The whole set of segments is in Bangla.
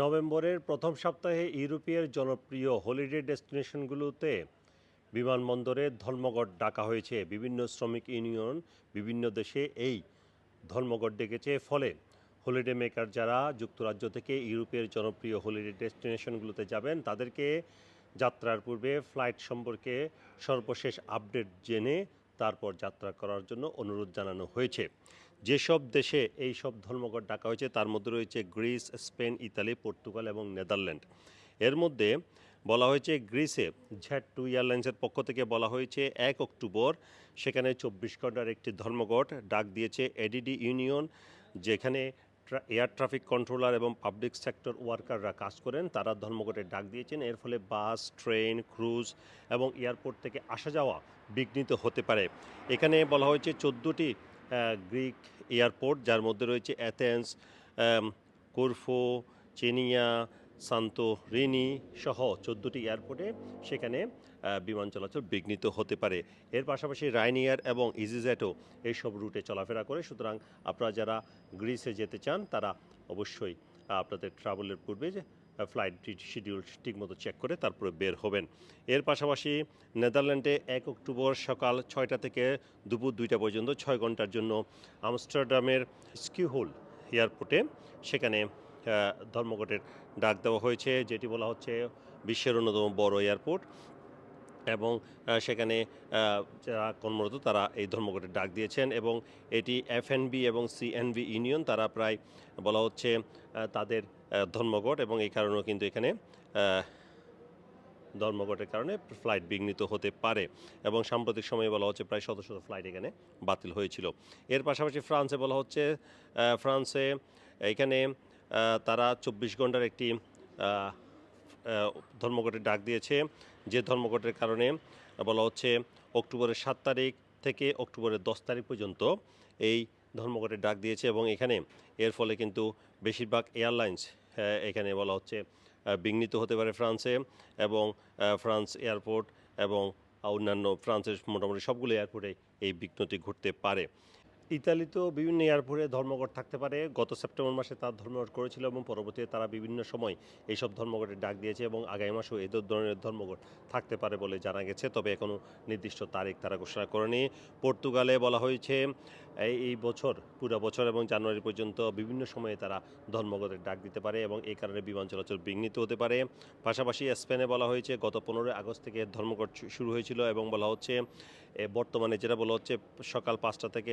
নভেম্বরের প্রথম সপ্তাহে ইউরোপের জনপ্রিয় হলিডে ডেস্টিনেশনগুলোতে বিমানবন্দরে ধর্মঘট ডাকা হয়েছে। বিভিন্ন শ্রমিক ইউনিয়ন বিভিন্ন দেশে এই ধর্মঘট ডেকেছে। ফলে হলিডে মেকার যারা যুক্তরাজ্য থেকে ইউরোপের জনপ্রিয় হলিডে ডেস্টিনেশনগুলোতে যাবেন, তাদেরকে যাত্রার পূর্বে ফ্লাইট সম্পর্কে সর্বশেষ আপডেট জেনে তারপর যাত্রা করার জন্য অনুরোধ জানানো হয়েছে। যেসব দেশে এই সব ধর্মঘট ডাকা হয়েছে, তার মধ্যে রয়েছে গ্রিস, স্পেন, ইতালি, পর্তুগাল এবং নেদারল্যান্ড। এর মধ্যে বলা হয়েছে গ্রিসে ঝ্যাট টু এয়ারলাইন্সের পক্ষ থেকে বলা হয়েছে, এক অক্টোবর সেখানে চব্বিশ ঘণ্টার একটি ধর্মঘট ডাক দিয়েছে এডিডি ইউনিয়ন, যেখানে এয়ার ট্রাফিক কন্ট্রোলার এবং পাবলিক সেক্টর ওয়ার্কাররা কাজ করেন। তারা ধর্মঘটের ডাক দিয়েছেন, এর ফলে বাস, ট্রেন, ক্রুজ এবং এয়ারপোর্ট থেকে আসা যাওয়া বিঘ্নিত হতে পারে। এখানে বলা হয়েছে, চোদ্দোটি গ্রিক এয়ারপোর্ট, যার মধ্যে রয়েছে অ্যাথেন্স কোরফো, চেনিয়া সান্তোরিনি সহ চোদ্দোটি এয়ারপোর্টে সেখানে বিমান চলাচল বিঘ্নিত হতে পারে। এর পাশাপাশি রাইনিয়ার এবং ইজিজেটও এইসব রুটে চলাফেরা করে। সুতরাং আপনারা যারা গ্রিসে যেতে চান, তারা অবশ্যই আপনাদের ট্রাভেলের পূর্বে ফ্লাইট শিডিউল ঠিকমতো চেক করে তারপরে বের হবেন। এর পাশাপাশি নেদারল্যান্ডে এক অক্টোবর সকাল ছয়টা থেকে দুপুর দুইটা পর্যন্ত ছয় ঘণ্টার জন্য আমস্টারডামের স্কিউহোল এয়ারপোর্টে সেখানে ধর্মঘটের ডাক দেওয়া হয়েছে, যেটি বলা হচ্ছে বিশ্বের অন্যতম বড় এয়ারপোর্ট। এবং সেখানে যারা কর্মরত তারা এই ধর্মঘটের ডাক দিয়েছেন এবং এটি এফএনবি এবং সিএনবি ইউনিয়ন তারা প্রায় বলা হচ্ছে তাদের ধর্মঘট এবং এই কারণেও কিন্তু এখানে ধর্মঘটের কারণে ফ্লাইট বিঘ্নিত হতে পারে এবং সাম্প্রতিক সময়ে বলা হচ্ছে প্রায় শত শত ফ্লাইট এখানে বাতিল হয়েছিল। এর পাশাপাশি ফ্রান্সে বলা হচ্ছে ফ্রান্সে এখানে তারা চব্বিশ ঘণ্টার একটি ধর্মঘটের ডাক দিয়েছে। যে ধর্মঘটের কারণে বলা হচ্ছে অক্টোবরের সাত তারিখ থেকে অক্টোবরের দশ তারিখ পর্যন্ত এই ধর্মঘটের ডাক দিয়েছে এবং এখানে এর ফলে কিন্তু বেশিরভাগ এয়ারলাইন্স এখানে বলা হচ্ছে বিঘ্নিত হতে পারে ফ্রান্সে এবং ফ্রান্স এয়ারপোর্ট এবং অন্যান্য ফ্রান্সের মোটামুটি সবগুলো এয়ারপোর্টে এই বিঘ্নতি ঘটতে পারে। ইতালিতেও বিভিন্ন এয়ারপোর্টে ধর্মঘট থাকতে পারে। গত সেপ্টেম্বর মাসে তার ধর্মঘট করেছিল এবং পরবর্তীতে তারা বিভিন্ন সময় এইসব ধর্মঘটের ডাক দিয়েছে এবং আগামী মাসেও এই ধরনের ধর্মঘট থাকতে পারে বলে জানা গেছে। তবে এখনও নির্দিষ্ট তারিখ তারা ঘোষণা করেনি। পর্তুগালে বলা হয়েছে এই বছর, পুরো বছর এবং জানুয়ারি পর্যন্ত বিভিন্ন সময়ে তারা ধর্মঘটের ডাক দিতে পারে এবং এই কারণে বিমান চলাচল বিঘ্নিত হতে পারে। পাশাপাশি স্পেনে বলা হয়েছে, গত পনেরোই আগস্ট থেকে ধর্মঘট শুরু হয়েছিল এবং বলা হচ্ছে বর্তমানে যেটা বলা হচ্ছে, সকাল পাঁচটা থেকে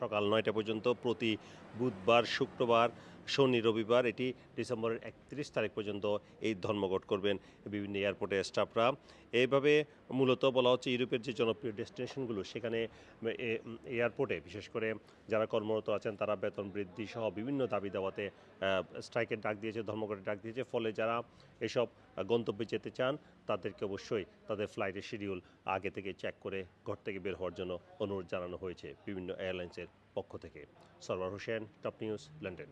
সকাল নয়টা পর্যন্ত প্রতি বুধবার, শুক্রবার শনি রবিবার, এটি ডিসেম্বরের একত্রিশ তারিখ পর্যন্ত এই ধর্মঘট করবেন বিভিন্ন এয়ারপোর্টের স্টাফরা। এইভাবে মূলত বলা হচ্ছে ইউরোপের যে জনপ্রিয় ডেস্টিনেশনগুলো, সেখানে এয়ারপোর্টে, বিশেষ করে যারা কর্মরত আছেন, তারা বেতন বৃদ্ধি সহ বিভিন্ন দাবি দাওয়াতে স্ট্রাইকের ডাক দিয়েছে ধর্মঘটের ডাক দিয়েছে। ফলে যারা এসব গন্তব্যে যেতে চান, তাদেরকে অবশ্যই তাদের ফ্লাইটের শিডিউল আগে থেকে চেক করে ঘর থেকে বের হওয়ার জন্য অনুরোধ জানানো হয়েছে বিভিন্ন এয়ারলাইন্সের পক্ষ থেকে। Sarwar Hossain, top news, London.